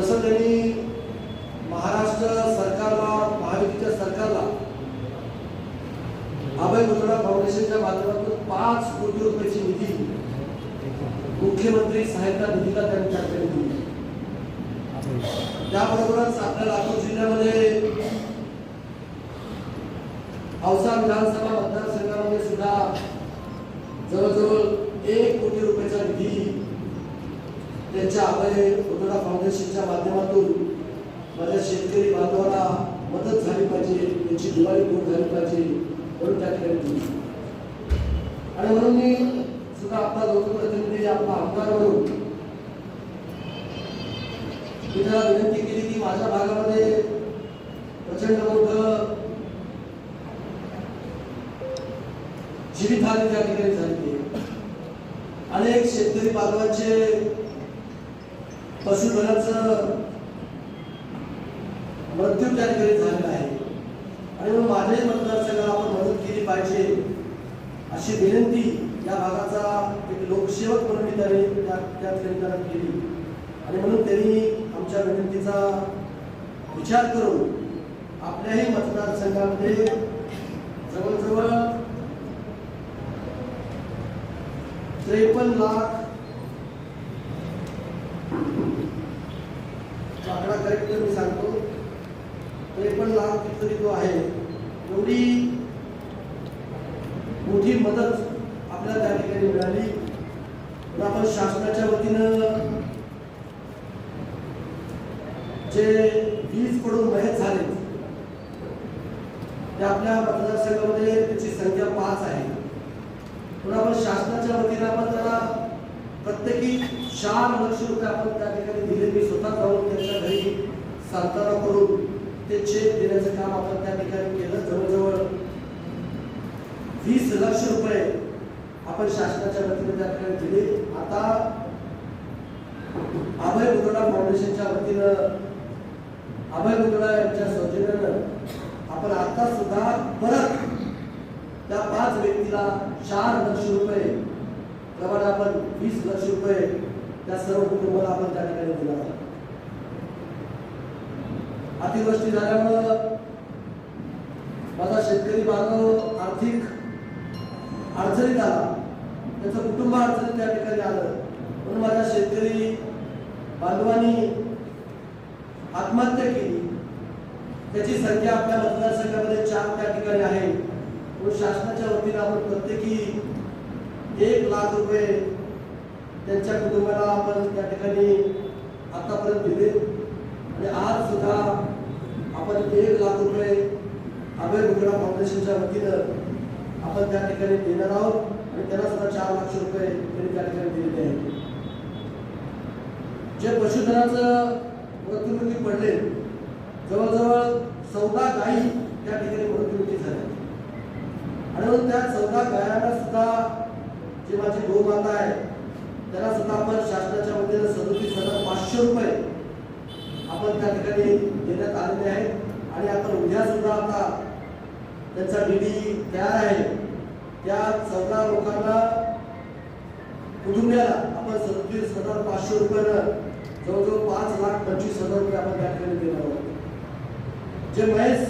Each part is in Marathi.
जसं त्यांनी महाराष्ट्र सरकारला महायुतीच्या सरकारला अभय मुद्रा फाउंडेशनच्या माध्यमातून पाच कोटी रुपयाची निधी मुख्यमंत्री सहायता निधीला त्यांनी त्याकडे दिली त्याबरोबरच आपल्या लातूर जिल्ह्यामध्ये औसा विधानसभा मतदारसंघामध्ये सुद्धा जवळजवळ एक कोटी रुपयाचा निधी त्यांच्या अभय उद्योगा फाउंडेशनच्या माध्यमातून माझ्या शेतकरी बांधवाला मदत झाली पाहिजे त्यांची दिवाळी दूर झाली पाहिजे म्हणून त्या ठिकाणी आणि म्हणून मी सुद्धा आपला लोकप्रतिनिधी आपला आमदार म्हणून मी त्याला विनंती केली की माझ्या भागामध्ये प्रचंड मोठं जीवितहानी त्या ठिकाणी झाली अनेक शेतकरी बांधवांचे पशुधनाचं मृत्यू त्या ठिकाणी झालेला आहे. आणि म्हणून माझ्याही मतदारसंघाला आपण मदत केली पाहिजे अशी विनंती या भागाचा एक लोकसेवक म्हणून मी त्याने त्या त्या ठिकाणी त्याला केली. आणि म्हणून त्यांनी आमच्या विनंतीचा विचार करून आपल्याही मतदारसंघामध्ये जवळजवळ त्रेपन्न लाख करेक्ट मी सांगतो त्रेपन्न लाख कितीतरी जो आहे एवढी मोठी मदत आपल्याला त्या ठिकाणी मिळाली. पण आपण शासनाच्या वतीनं जे वीज पडून मयत झाले ते आपल्या मतदारसंघामध्ये त्याची संख्या पाच आहे. पण आपण शासनाच्या वतीनं आपण त्याला प्रत्येकी चार लक्ष रुपये आपण त्या ठिकाणी दिले. मी स्वतः जाऊन त्यांच्या घरी सांत्वना करून ते चेक देण्याचं काम आपण त्या ठिकाणी केलं. जवळजवळ वीस लक्ष रुपये आपण शासनाच्या वतीने त्या ठिकाणी दिले. आता अभय मुदडा फाउंडेशनच्या वतीनं अभय मुदडा यांच्या सौजन्यानं आपण आता सुद्धा परत त्या पाच व्यक्तीला चार लक्ष रुपये प्रमाणे आपण वीस लक्ष रुपये त्या सर्व कुटुंबाला आपण त्या ठिकाणी दिला अतिवृष्टी झाल्यामुळं माझा शेतकरी बांधव आर्थिक अडचणीत आला. त्याचं कुटुंब अडचणीत त्या ठिकाणी आलं. म्हणून माझ्या शेतकरी बांधवांनी आत्महत्या केली. त्याची संख्या आपल्या मतदारसंघामध्ये चार त्या ठिकाणी आहे. म्हणून शासनाच्या वतीनं आपण प्रत्येकी एक लाख रुपये त्यांच्या कुटुंबाला आपण त्या ठिकाणी आतापर्यंत दिले. आणि आज सुद्धा आपण एक लाख रुपये अभय मुगडा फाउंडेशनच्या वतीनं आपण त्या ठिकाणी देणार आहोत. आणि त्यांना सुद्धा चार लाख रुपये त्यांनी त्या ठिकाणी दिलेले आहेत. जे पशुधनाचं मृत्युमुखी पडले जवळजवळ चौदा गायी त्या ठिकाणी मृत्युमुखी झाल्या. आणि त्या चौदा गायांना सुद्धा जे माझी गोमाता आहे त्याला सुद्धा आपण शासनाच्या वतीनं सदोतीस हजार पाचशे रुपये आपण त्या ठिकाणी देण्यात आलेले आहेत. आणि आपण उद्या सुद्धा आता त्यांचा डीडी तयार आहे. त्या चौदा लोकांना कुटुंबियाला आपण सदोतीस हजार पाचशे रुपयानं जवळजवळ पाच लाख पंचवीस हजार रुपये आपण त्या ठिकाणी देणार आहोत. जे महेश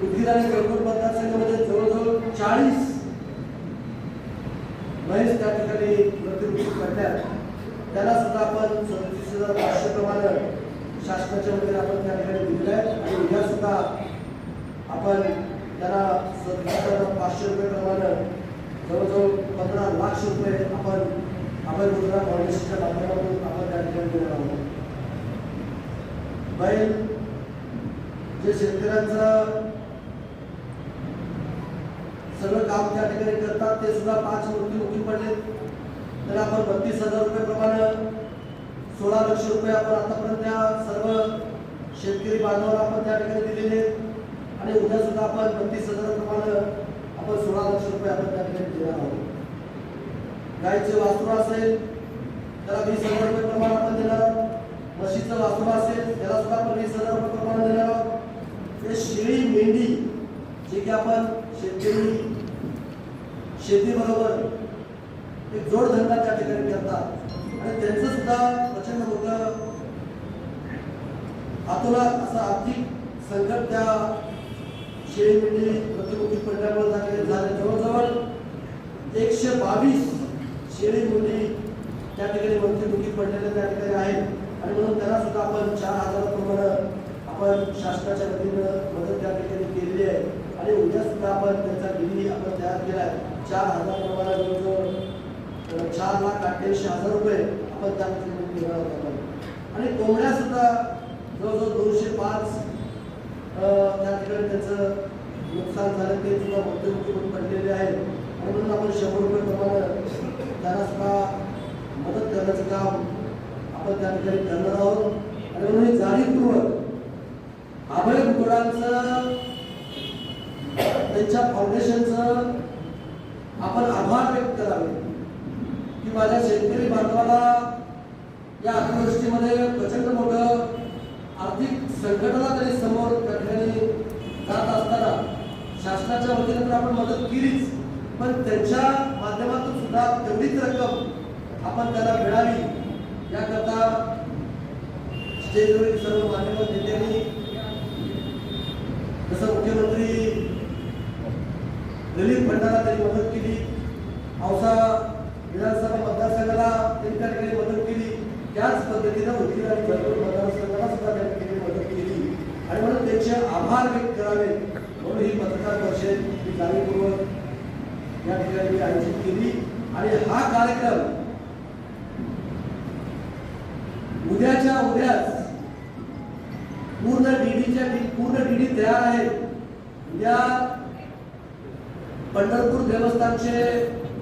पृथ्वीराज आणि मतदारसंघामध्ये जवळजवळ चाळीस महेश त्या ठिकाणी मृत्युमुखी पडल्या त्याला सुद्धा आपण सदतीस हजार पाचशे प्रमाणे शासनाच्या वतीने आपण त्या ठिकाणी दिलेलं आहे. आणि उद्या सुद्धा आपण त्याला सदतीस हजार पाचशे रुपये प्रमाणे जवळजवळ पंधरा लाख रुपये आपण अभय गुजरात फाउंडेशनच्या माध्यमातून आपण त्या ठिकाणी देणार आहोत. बैल जे शेतकऱ्यांचा सगळं काम त्या ठिकाणी करतात ते सुद्धा पाच मृत्युमुखी पडले. तर आपण बत्तीस हजार रुपये प्रमाणे सोळा लक्ष रुपये आपण आतापर्यंत त्या सर्व शेतकरी बांधवांना आपण त्या ठिकाणी दिलेले आणि उद्या सुद्धा आपण बत्तीस हजार प्रमाणे आपण सोळा लक्ष रुपये आपण त्या ठिकाणी देणार आहोत. गायचे वासरू असेल त्याला वीस हजार रुपये प्रमाण आपण देणार आहोत. म्हशीचं वासरू असेल त्याला सुद्धा आपण वीस हजार रुपये प्रमाण देणार आहोत. शेळी मेंढी जे की आपण शेतकरी शेतीबरोबर एक जोडधंदा त्या ठिकाणी करतात. आणि त्यांचं सुद्धा प्रचंड मोठं आतोनात असं आर्थिक संकट त्या शेळी मेंढी प्रतिमुखी पडल्यामुळे झाले झाले. जवळजवळ एकशे बावीस शेळी मुली त्या ठिकाणी मृत्युमुखी पडलेल्या त्या ठिकाणी आहेत. आणि म्हणून त्यांना सुद्धा आपण चार हजाराप्रमाणे आपण शासनाच्या वतीनं मदत त्या ठिकाणी केलेली आहे. आणि उद्या सुद्धा आपण त्याचा निधी आपण तयार केला आहे चार हजार प्रमाणात जवळजवळ चार लाख अठ्ठ्याऐंशी हजार रुपये आपण त्या ठिकाणी आणि कोंबड्या सुद्धा जवळजवळ दोनशे पाच त्या ठिकाणी त्याचं नुकसान झालं ते सुद्धा मृत्युमुखी करून पडलेले आहे. आणि म्हणून आपण शंभर रुपये प्रमाणे त्यांना सुद्धा मदत करण्याचं काम आपण त्या ठिकाणी करणार आहोत. आणि म्हणून हे जाणीवपूर्वक अभय कुटुंबांचं त्यांच्या फाउंडेशनचं आपण आभार व्यक्त करावे की माझ्या शेतकरी बांधवाला या अतिवृष्टीमध्ये प्रचंड मोठं आर्थिक संकटाला तरी समोर त्या ठिकाणी जात असताना शासनाच्या वतीने तर आपण मदत केलीच पण त्यांच्या माध्यमातून सुद्धा तेवढीच रक्कम आपण त्याला मिळावी याकरता स्टेजवरील सर्व मान्यवर नेत्यांनी जसं मुख्यमंत्री दिलीप भंडारा त्यांनी मदत केली. औसा विधानसभा मतदारसंघाला त्यांनी त्या ठिकाणी मदत केली. त्याच पद्धतीनं वकील आणि जळगाव मतदारसंघाला सुद्धा त्या ठिकाणी मदत केली. आणि म्हणून त्यांचे आभार व्यक्त करावे म्हणून ही पत्रकार परिषद ही जाणीवपूर्वक या ठिकाणी आयोजित केली. आणि हा कार्यक्रम उद्याच्या उद्याच पूर्ण डीडीच्या पूर्ण डीडी तयार आहे. उद्या पंढरपूर देवस्थानचे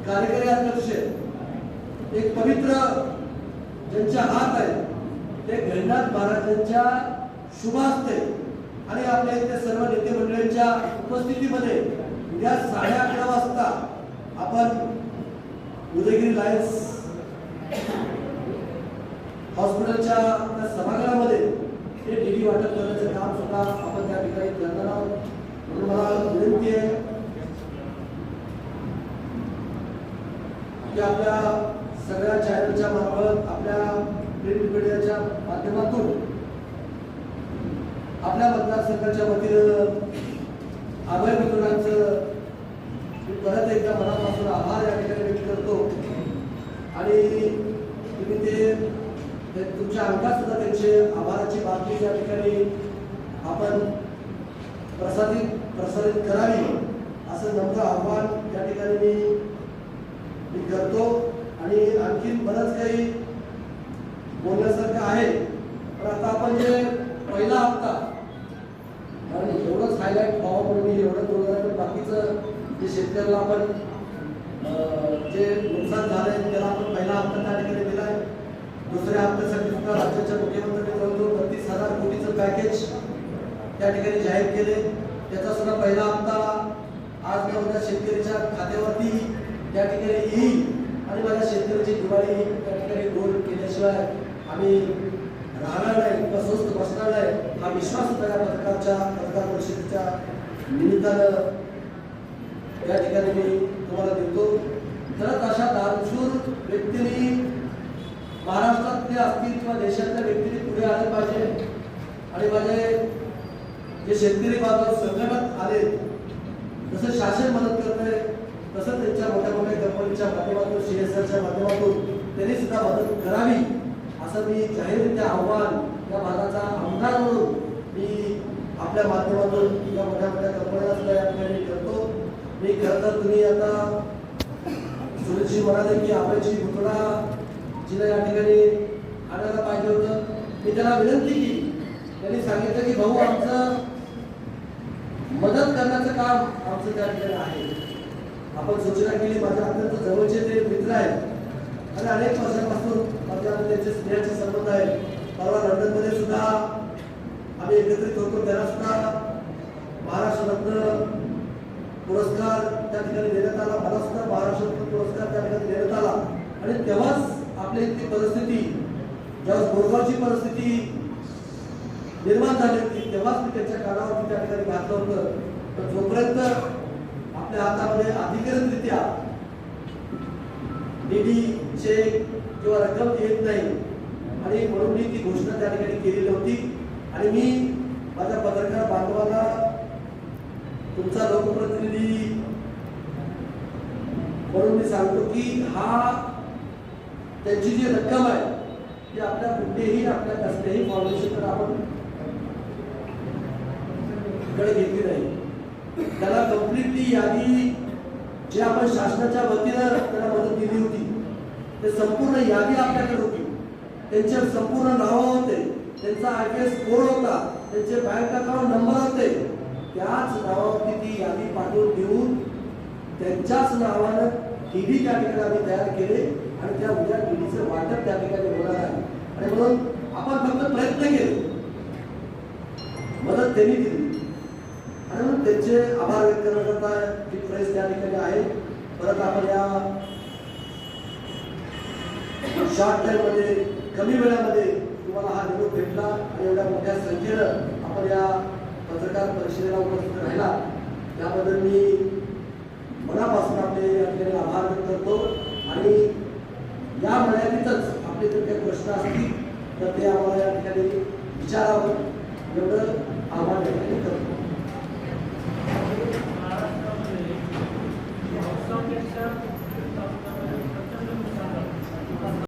कार्यकारी अध्यक्ष एक पवित्र ज्यांच्या हात आहे ते गणनाथ महाराजांच्या शुभास्ते आणि आपल्या इथे सर्व नेते मंडळींच्या उपस्थितीमध्ये उद्या साडे अकरा वाजता आपण उदयगिरी लायन्स हॉस्पिटलच्या त्या सभागृहामध्ये ते डीडी वाटप करण्याचं काम सुद्धा आपण त्या ठिकाणी करणार आहोत. म्हणून मला विनंती आहे की आपल्या सगळ्या चॅनलच्या मार्फत आपल्या प्रिंट मीडियाच्या माध्यमातून आपल्या मतदारसंघाच्या वतीनं अभय मित्रांचं मी परत एकदा मनापासून आभार या ठिकाणी व्यक्त करतो. आणि तुम्ही ते तुमच्या अंगात सुद्धा त्यांचे आभाराची बातमी या ठिकाणी आपण प्रसारित प्रसारित करावी असं नम्र आव्हान या ठिकाणी मी मी करतो. आणि आणखीन बरंच काही बोलण्यासारखं आहे. पण आता आपण जे पहिला हप्ता आणि एवढंच हायलाईट व्हावं म्हणून एवढं बोलणार बाकीचं जे शेतकऱ्याला आपण जे नुकसान झालंय त्याला आपण पहिला हप्ता त्या ठिकाणी दिलाय. दुसऱ्या हप्त्यासाठी सुद्धा राज्याच्या मुख्यमंत्र्यांनी जवळजवळ बत्तीस हजार कोटीचं पॅकेज त्या ठिकाणी जाहीर केले त्याचा सुद्धा पहिला हप्ता आज न उद्या शेतकरीच्या खात्यावरती त्या ठिकाणी येईल. आणि माझ्या शेतकऱ्याची दिवाळी त्या ठिकाणी गोल केल्याशिवाय आम्ही राहणार नाही किंवा स्वस्त बसणार नाही. हा विश्वास या पत्रकारच्या पत्रकार परिषदेच्या निमित्तानं. या ठिकाणी मी तुम्हाला देतो. तर अशा दानशूर व्यक्तींनी महाराष्ट्रातले असतील किंवा देशातल्या व्यक्तींनी पुढे आले पाहिजे. आणि माझे जे शेतकरी बांधव संकटात आले जसं शासन मदत करतंय तसंच त्यांच्या मोठ्या मोठ्या कंपनीच्या माध्यमातून सीएसआरच्या माध्यमातून त्यांनी सुद्धा मदत करावी असं मी जाहीररित्या आव्हान या भागाचा आमदार म्हणून मी आपल्या माध्यमातून या मोठ्या मोठ्या कंपन्या सुद्धा या ठिकाणी करतो. मी खरं तर तुम्ही आता सुरेशजी म्हणाले की आपल्याची घुटडा जिला या ठिकाणी आणायला पाहिजे होतं. मी त्याला विनंती केली त्यांनी सांगितलं की भाऊ आमचं मदत करण्याचं काम आमचं त्या ठिकाणी आहे. आपण सूचना केली माझ्या अत्यंत जवळचे ते मित्र आहेत. आणि अनेक वर्षापासून माझ्या त्यांचे स्नेहाचे संबंध आहेत. परवा लंडनमध्ये सुद्धा आम्ही एकत्रित होतो. त्याला सुद्धा महाराष्ट्र रत्न पुरस्कार त्या ठिकाणी देण्यात आला. मला सुद्धा महाराष्ट्र पुरस्कार त्या ठिकाणी देण्यात आला. आणि तेव्हाच आपल्या इथली परिस्थिती ज्यावेळेस बोरगावची परिस्थिती निर्माण झाली होती तेव्हाच मी त्यांच्या कानावरती त्या ठिकाणी घातलं होतं. तर जोपर्यंत आपल्या हातामध्ये अधिकृतरित्या निधीचे किंवा रक्कम येत नाही. आणि म्हणून मी ती घोषणा त्या ठिकाणी केलेली होती. आणि मी माझ्या पत्रकार बांधवांना तुमचा लोकप्रतिनिधी म्हणून मी सांगतो की हा त्यांची जी रक्कम आहे ती आपल्या कुठेही आपल्या कसल्याही फाउंडेशनकडे आपण कडे घेतली नाही. त्याला कम्प्लिटली यादी जे आपण शासनाच्या वतीनं त्याला मदत दिली होती ते संपूर्ण यादी आपल्याकडे होती. त्यांचे संपूर्ण नावं होते त्यांचा आय पी एस कोड होता त्यांचे बँक अकाउंट नंबर होते. त्याच नावावरती ती यादी पाठवून देऊन त्यांच्याच नावानं टीव्ही त्या ठिकाणी आम्ही तयार केले आणि त्या उद्या टीव्हीचं वाटप त्या ठिकाणी होणार आहे. आणि म्हणून आपण फक्त प्रयत्न केले. मदत त्यांनी दिली. तर त्यांचे आभार व्यक्त करण्याकरता ही प्रेस त्या ठिकाणी आहे परत आपण या शॉर्ट टाइममध्ये कमी वेळामध्ये तुम्हाला हा निरोप भेटला आणि एवढ्या मोठ्या संख्येनं आपण या पत्रकार परिषदेला उपस्थित राहिला. त्याबद्दल मी मनापासून आपले या ठिकाणी आभार व्यक्त करतो. आणि या मर्यादितच आपले जर काही प्रश्न असतील तर ते आम्हाला या ठिकाणी विचारावं एवढं आव्हान व्यक्त करतो.